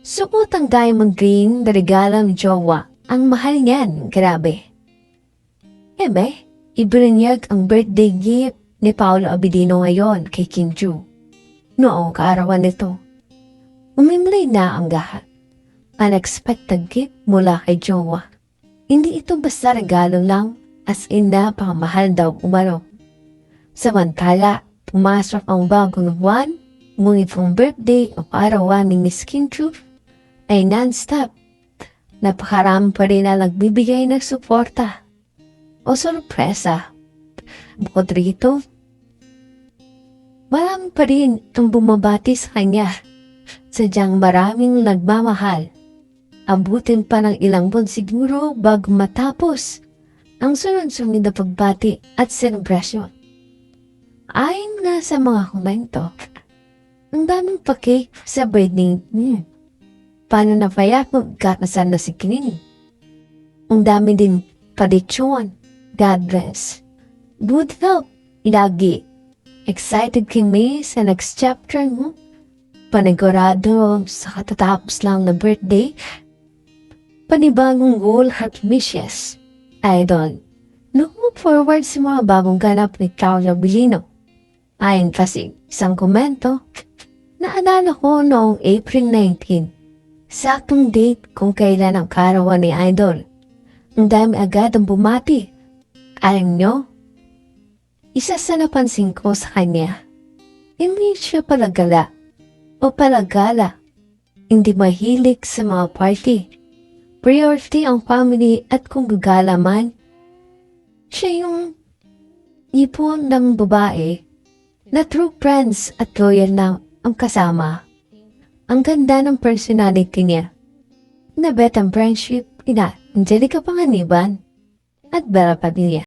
Suot ang diamond ring na regalo ni Jowa. Ang mahal niyan, grabe. Ebe, ibininyag ang birthday gift ni Paolo Abidino ngayon kay Kim Ju. Noong kaarawan nito, umimlay na ang lahat. Unexpected gift mula kay Jowa. Hindi ito basta regalo lang, as in napakamahal daw umano. Samantala, pumasok ang bagong buwan, ngunit ang birthday o arawan ni Miss Kim Ju ay non-stop. Napakarami pa rin na nagbibigay ng suporta o sorpresa. Bukod rito, marami pa rin itong bumabati sa kanya. Sadyang maraming nagmamahal. Abutin pa ng ilang buwan siguro bago matapos ang sunod-sunod na pagbati at selebrasyon. Ayon nga sa mga komento, ang daming pa-cake sa birthday niya. Paano na payak magkakasal na si Kining? Ang dami din prediction. God bless. Good health. Lagi. Excited kami sa next chapter mo. Panigurado sa katatapos lang na birthday. Panibagong goal at wishes. Idol. Look forward sa mga bagong ganap ni Claudia Bilino. Ayon kasi isang komento, naalala ko noong April 19, saktong date kung kailan ang karawan ni Idol. Ang dami agad ang bumati. Alam nyo, isa sa napansin ko sa kanya, hindi siya palagala o palagala. Hindi mahilig sa mga party. Priority ang family at kung gagala man, siya yung ipon ng babae na true friends at loyal na ang kasama. Ang ganda ng personality niya. Nabet ang friendship ina Angelica Panganiban at Bella Padilla.